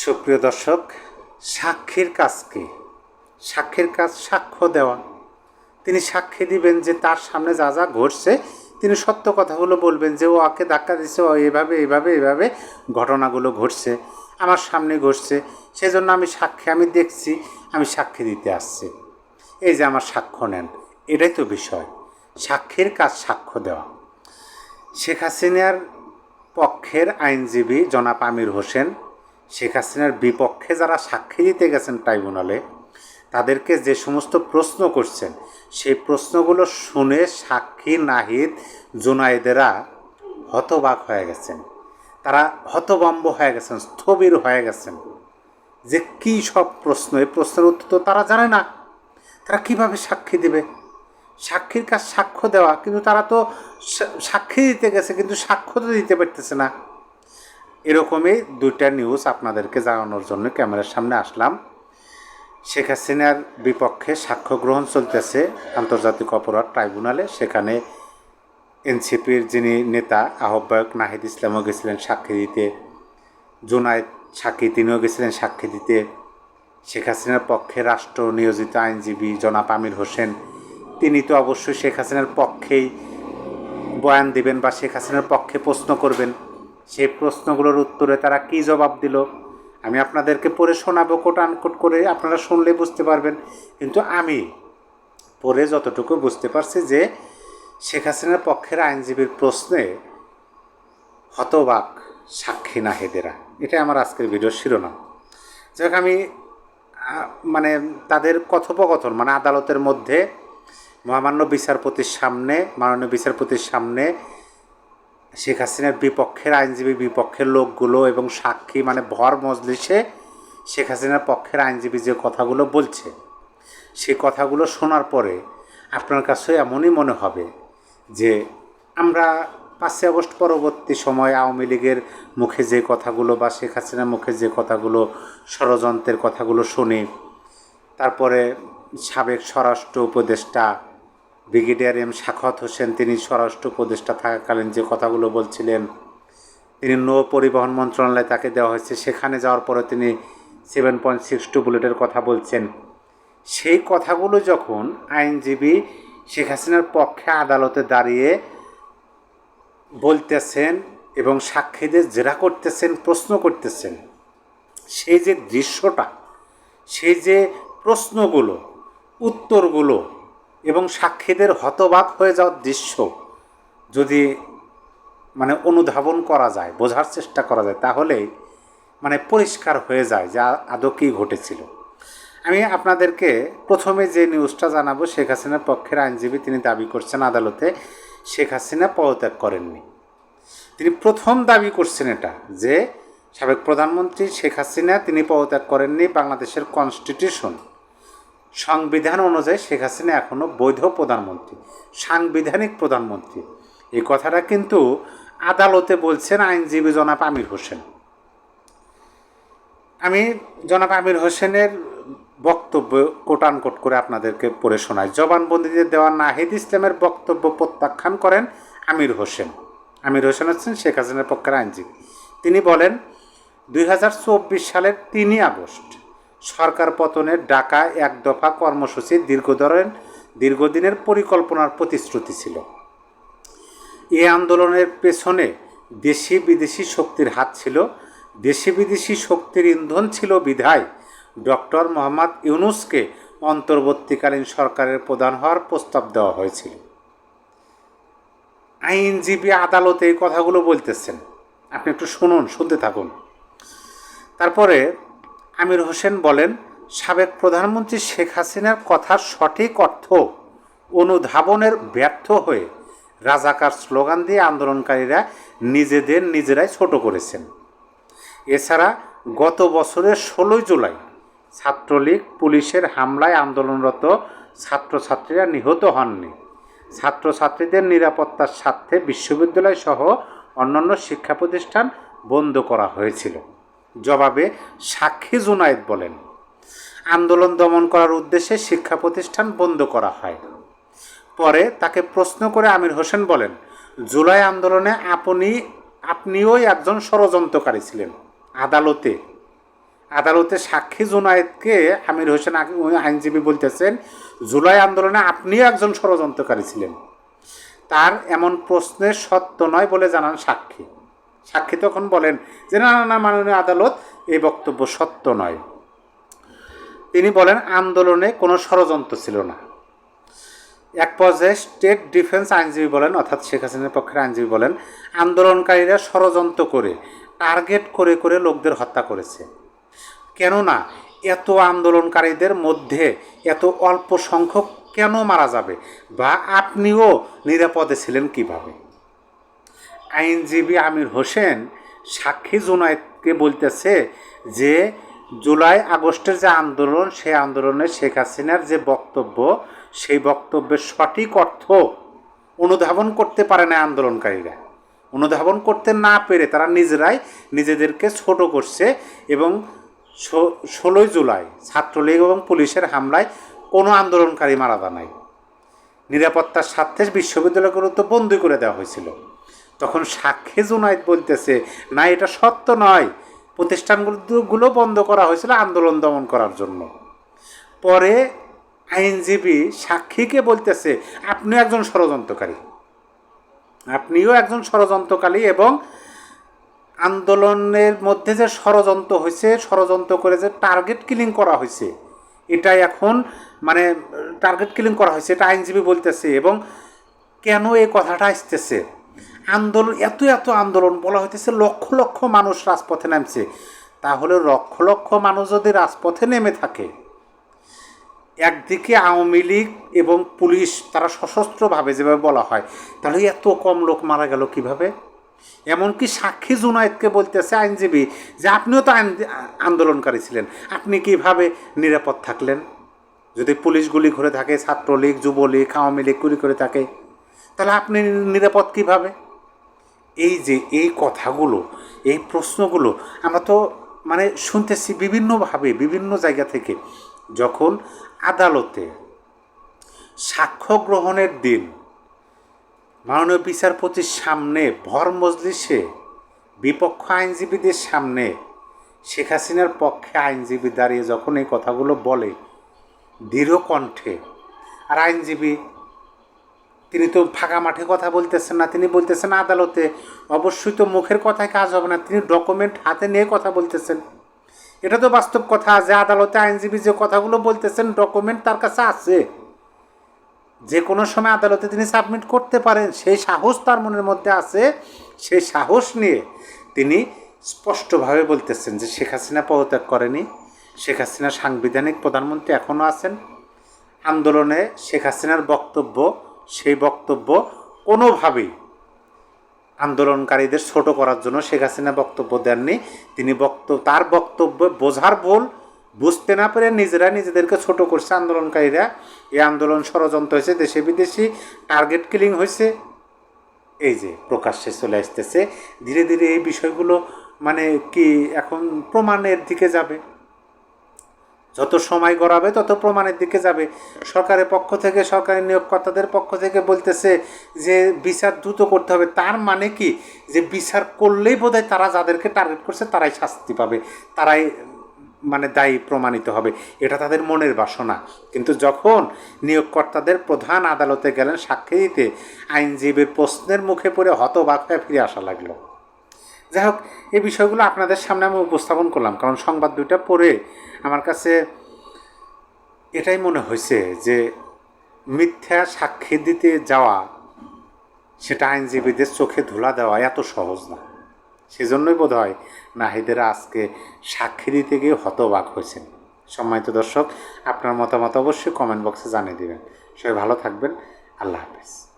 সুপ্রিয় দর্শক, সাক্ষীর কাজকে সাক্ষীর কাজ সাক্ষ্য দেওয়া। তিনি সাক্ষী দিবেন যে তার সামনে যা যা ঘটছে, তিনি সত্য কথাগুলো বলবেন যে ও ওকে ধাক্কা দিচ্ছে ও এভাবে এভাবে এভাবে ঘটনাগুলো ঘটছে, আমার সামনে ঘটছে। সেজন্য আমি সাক্ষী, আমি দেখছি, আমি সাক্ষী দিতে আসছি। এই যে আমার সাক্ষ্য নেন, এটাই তো বিষয়। সাক্ষীর কাজ সাক্ষ্য দেওয়া। শেখ হাসিনার পক্ষের আইনজীবী জনাব আমির হোসেন শেখ হাসিনার বিপক্ষে যারা সাক্ষী দিতে গেছেন ট্রাইব্যুনালে, তাদেরকে যে সমস্ত প্রশ্ন করছেন, সেই প্রশ্নগুলো শুনে সাক্ষী নাহিদ জুনাইদেরা হতবাক হয়ে গেছেন। তারা হতবম্ব হয়ে গেছেন, স্থবির হয়ে গেছেন। যে কী সব প্রশ্ন, এই প্রশ্নের উত্তর তো তারা জানে না। তারা কীভাবে সাক্ষী দেবে? সাক্ষীর কাজ সাক্ষ্য দেওয়া, কিন্তু তারা তো সাক্ষী দিতে গেছে, কিন্তু সাক্ষ্য তো দিতে পারতেছে না। এরকমই দুইটা নিউজ আপনাদেরকে জানানোর জন্য ক্যামেরার সামনে আসলাম। শেখ হাসিনার বিপক্ষে সাক্ষ্য গ্রহণ চলতেছে আন্তর্জাতিক অপরাধ ট্রাইব্যুনালে। সেখানে এনসিপির যিনি নেতা, আহ্বায়ক নাহিদ ইসলামও গেছিলেন সাক্ষী দিতে। জুনায়দ সাক্ষী, তিনিও গেছিলেন সাক্ষী দিতে। শেখ হাসিনার পক্ষে রাষ্ট্র নিয়োজিত আইনজীবী জনাব আমির হোসেন। তিনি তো অবশ্যই শেখ হাসিনার পক্ষেই বয়ান দিবেন বা শেখ হাসিনার পক্ষে প্রশ্ন করবেন। সেই প্রশ্নগুলোর উত্তরে তারা কী জবাব দিল? আমি আপনাদেরকে পড়ে শোনাবো কোট আনকোট করে, আপনারা শুনলে বুঝতে পারবেন। কিন্তু আমি পড়ে যতটুকু বুঝতে পারছি যে শেখ হাসিনার পক্ষের আইনজীবীর প্রশ্নে হতবাক সাক্ষী নাহেদেরা এটা আমার আজকের ভিডিওর শিরোনাম। যাই আমি মানে তাদের কথোপকথন মানে আদালতের মধ্যে মহামান্য বিচারপতির সামনে, মাননীয় বিচারপতির সামনে শেখ হাসিনার বিপক্ষের আইনজীবী বিপক্ষের লোকগুলো এবং সাক্ষী মানে ভর মজলিসে শেখ হাসিনার পক্ষের আইনজীবী যে কথাগুলো বলছে, সেই কথাগুলো শোনার পরে আপনার কাছে এমনই মনে হবে যে আমরা পাঁচই আগস্ট পরবর্তী সময় আওয়ামী লীগের মুখে যে কথাগুলো বা শেখ হাসিনার মুখে যে কথাগুলো, ষড়যন্ত্রের কথাগুলো শুনি, তারপরে সাবেক স্বরাষ্ট্র উপদেষ্টা ব্রিগেডিয়ার এম শাখত হোসেন, তিনি স্বরাষ্ট্র উপদেষ্টা থাকাকালীন যে কথাগুলো বলছিলেন, তিনি নৌ পরিবহন মন্ত্রণালয়ে তাকে দেওয়া হয়েছে, সেখানে যাওয়ার পরে তিনি সেভেন পয়েন্ট সিক্স টু বুলেটের কথা বলছেন। সেই কথাগুলো যখন আইনজীবী শেখ হাসিনার পক্ষে আদালতে দাঁড়িয়ে বলতেছেন এবং সাক্ষীদের জেরা করতেছেন, প্রশ্ন করতেছেন, সেই যে দৃশ্যটা, সেই যে প্রশ্নগুলো, উত্তরগুলো এবং সাক্ষীদের হতবাক হয়ে যাওয়ার দৃশ্য যদি মানে অনুধাবন করা যায়, বোঝার চেষ্টা করা যায় তাহলেই মানে পরিষ্কার হয়ে যায় যা আদৌ কী ঘটেছিল। আমি আপনাদেরকে প্রথমে যে নিউজটা জানাব, শেখ হাসিনার পক্ষের আইনজীবী তিনি দাবি করছেন আদালতে, শেখ হাসিনা পদত্যাগ করেননি। তিনি প্রথম দাবি করছেন এটা, যে সাবেক প্রধানমন্ত্রী শেখ হাসিনা তিনি পদত্যাগ করেননি বাংলাদেশের কনস্টিটিউশন সংবিধান অনুযায়ী শেখ হাসিনা এখনও বৈধ প্রধানমন্ত্রী, সাংবিধানিক প্রধানমন্ত্রী। এই কথাটা কিন্তু আদালতে বলছেন আইনজীবী জনাব আমির হোসেন। আমি জনাব আমির হোসেনের বক্তব্য কোটান কোট করে আপনাদেরকে পড়ে শোনাই। জবানবন্দিতে দেওয়া নাহিদ ইসলামের বক্তব্য প্রত্যাখ্যান করেন আমির হোসেন। আমির হোসেন হচ্ছেন শেখ হাসিনার পক্ষের আইনজীবী। তিনি বলেন, দুই হাজার চব্বিশ সালের তিনই আগস্ট সরকার পতনের ডাকা এক দফা কর্মসূচি দীর্ঘধরেন দীর্ঘদিনের পরিকল্পনার প্রতিশ্রুতি ছিল। এ আন্দোলনের পেছনে দেশি বিদেশি শক্তির হাত ছিল। দেশি বিদেশি শক্তির ইন্ধন ছিল বিধায়। ডক্টর মোহাম্মদ ইউনুসকে অন্তর্বর্তীকালীন সরকারের প্রধান হওয়ার প্রস্তাব দেওয়া হয়েছিল। আইনজীবী আদালতে এই কথাগুলো বলতেছেন। আপনি একটু শুনুন, শুনতে থাকুন। তারপরে আমির হোসেন বলেন, সাবেক প্রধানমন্ত্রী শেখ হাসিনার কথার সঠিক অর্থ অনুধাবনের ব্যর্থ হয়ে রাজাকার স্লোগান দিয়ে আন্দোলনকারীরা নিজেদের নিজেরাই ছোট করেছেন। এছাড়া গত বছরের ষোলোই জুলাই ছাত্রলীগ পুলিশের হামলায় আন্দোলনরত ছাত্রছাত্রীরা নিহত হননি। ছাত্রছাত্রীদের নিরাপত্তার স্বার্থে বিশ্ববিদ্যালয় সহ অন্যান্য শিক্ষা প্রতিষ্ঠান বন্ধ করা হয়েছিল। জবাবে সাক্ষী জুনায়েদ বলেন, আন্দোলন দমন করার উদ্দেশ্যে শিক্ষা প্রতিষ্ঠান বন্ধ করা হয়। পরে তাকে প্রশ্ন করে আমির হোসেন বলেন, জুলাই আন্দোলনে আপনি, আপনিও একজন ষড়যন্ত্রকারী ছিলেন, আদালতে। আদালতে সাক্ষী জুনায়েদকে আমির হোসেন আইনজীবী বলতেছেন, জুলাই আন্দোলনে আপনিও একজন ষড়যন্ত্রকারী ছিলেন। তার এমন প্রশ্নের সত্য নয় বলে জানান সাক্ষী। সাক্ষী তখন বলেন যে, না না মাননীয় আদালত, এই বক্তব্য সত্য নয়। তিনি বলেন, আন্দোলনে কোনো ষড়যন্ত্র ছিল না। এক পর্যায়ে স্টেট ডিফেন্স আইনজীবী বলেন, অর্থাৎ শেখ হাসিনার পক্ষের আইনজীবী বলেন, আন্দোলনকারীরা ষড়যন্ত্র করে, টার্গেট করে করে লোকদের হত্যা করেছে। কেননা, এত আন্দোলনকারীদের মধ্যে এত অল্প সংখ্যক কেন মারা যাবে? বা আপনিও নিরাপদে ছিলেন কীভাবে? আইনজীবী আমির হোসেন সাক্ষী জুনায়েদকে বলতেছে যে জুলাই আগস্টের যে আন্দোলন, সেই আন্দোলনে শেখ হাসিনার যে বক্তব্য, সেই বক্তব্যের সঠিক অর্থ অনুধাবন করতে পারে না আন্দোলনকারীরা। অনুধাবন করতে না পেরে তারা নিজেরাই নিজেদেরকে ছোট করছে এবং ষোলোই জুলাই ছাত্রলীগ এবং পুলিশের হামলায় কোনো আন্দোলনকারী মারা যায় নাই। নিরাপত্তার স্বার্থে বিশ্ববিদ্যালয়গুলো তো বন্দি করে দেওয়া হয়েছিল। তখন সাক্ষী জুনাইদ বলতেছে, না, এটা সত্য নয়। প্রতিষ্ঠানগুলো বন্ধ করা হয়েছিল আন্দোলন দমন করার জন্য। পরে আইনজীবী সাক্ষীকে বলতেছে, আপনিও একজন ষড়যন্ত্রকারী। আপনিও একজন ষড়যন্ত্রকারী এবং আন্দোলনের মধ্যে যে ষড়যন্ত্র হয়েছে, ষড়যন্ত্র করে যে টার্গেট কিলিং করা হয়েছে এটা এখন মানে টার্গেট কিলিং করা হয়েছে, এটা আইনজীবী বলতেছে এবং কেন এই কথাটা আসতেছে? আন্দোলন, এত এত আন্দোলন, বলা হইতেছে লক্ষ লক্ষ মানুষ রাজপথে নামছে। তাহলে লক্ষ লক্ষ মানুষ যদি রাজপথে নেমে থাকে, একদিকে আওয়ামী লীগ এবং পুলিশ, তারা সশস্ত্রভাবে যেভাবে বলা হয়, তাহলে এত কম লোক মারা গেল কীভাবে? এমনকি সাক্ষী জুনায়েদকে বলতেছে আইনজীবী যে আপনিও তো আন্দোলনকারী ছিলেন, আপনি কীভাবে নিরাপদ থাকলেন? যদি পুলিশ গুলি ঘুরে থাকে, ছাত্রলীগ, যুবলীগ, আওয়ামী লীগ গুলি করে থাকে, তাহলে আপনি নিরাপদ কীভাবে? এই যে এই কথাগুলো, এই প্রশ্নগুলো আমরা তো মানে শুনতেছি বিভিন্নভাবে, বিভিন্ন জায়গা থেকে। যখন আদালতে সাক্ষ্য গ্রহণের দিন, মাননীয় বিচারপতির সামনে, ভর মজলিসে, বিপক্ষ আইনজীবীদের সামনে, শেখ হাসিনার পক্ষে আইনজীবী দাঁড়িয়ে যখন এই কথাগুলো বলে দৃঢ় কণ্ঠে আর আইনজীবী তিনি তো ফাঁকা মাঠে কথা বলতেছেন না, তিনি বলতেছেন আদালতে। অবশ্যই তো মুখের কথায় কাজ হবে না, তিনি ডকুমেন্ট হাতে নিয়ে কথা বলতেছেন। এটা তো বাস্তব কথা যে আদালতে আইনজীবী যে কথাগুলো বলতেছেন ডকুমেন্ট তার কাছে আছে। যে কোনো সময় আদালতে তিনি সাবমিট করতে পারেন, সেই সাহস তার মনের মধ্যে আছে, সেই সাহস নিয়ে তিনি স্পষ্টভাবে বলতেছেন যে শেখ হাসিনা পদত্যাগ করেনি, শেখ হাসিনা সাংবিধানিক প্রধানমন্ত্রী এখনও আছেন। আন্দোলনে শেখ হাসিনার বক্তব্য সেই বক্তব্য কোনোভাবেই আন্দোলনকারীদের ছোট করার জন্য শেখ হাসিনা বক্তব্য দেননি। তিনি বক্তব্য তার বক্তব্য বোঝার ভুল বুঝতে না পেরে নিজেরা নিজেদেরকে ছোট করছে আন্দোলনকারীরা। এই আন্দোলন ষড়যন্ত্র হয়েছে, দেশে বিদেশি টার্গেট কিলিং হয়েছে। এই যে প্রকাশ্যে চলে আসতেছে। ধীরে ধীরে এই বিষয়গুলো মানে কি এখন প্রমাণের দিকে যাবে। যত সময় গড়াবে, তত প্রমাণের দিকে যাবে। সরকারের পক্ষ থেকে, সরকারি নিয়োগকর্তাদের পক্ষ থেকে বলতেছে যে, বিচার দ্রুত করতে হবে। তার মানে কি? যে, বিচার করলেই বোধহয় তারা যাদেরকে টার্গেট করছে, তারাই শাস্তি পাবে। তারাই মানে দায়ী, প্রমাণিত হবে। এটা তাদের মনের বাসনা। কিন্তু যখন নিয়োগকর্তাদের প্রধান আদালতে গেলেন সাক্ষী দিতে আইনজীবীর প্রশ্নের মুখে পড়ে হতবাক হয়ে ফিরে আসা লাগল। যাই হোক, এই বিষয়গুলো আপনাদের সামনে আমি উপস্থাপন করলাম, কারণ সংবাদ দুইটা পড়ে আমার কাছে এটাই মনে হয়েছে যে মিথ্যা সাক্ষী দিতে যাওয়া, সেটা আইনজীবীদের চোখে ধুলা দেওয়া এত সহজ না। সেজন্যই বোধ হয় নাহিদেরা আজকে সাক্ষী দিতে গিয়ে হতবাক হয়েছেন। সম্মানিত দর্শক, আপনার মতামত অবশ্যই কমেন্ট বক্সে জানিয়ে দেবেন। সবাই ভালো থাকবেন। আল্লাহ হাফেজ।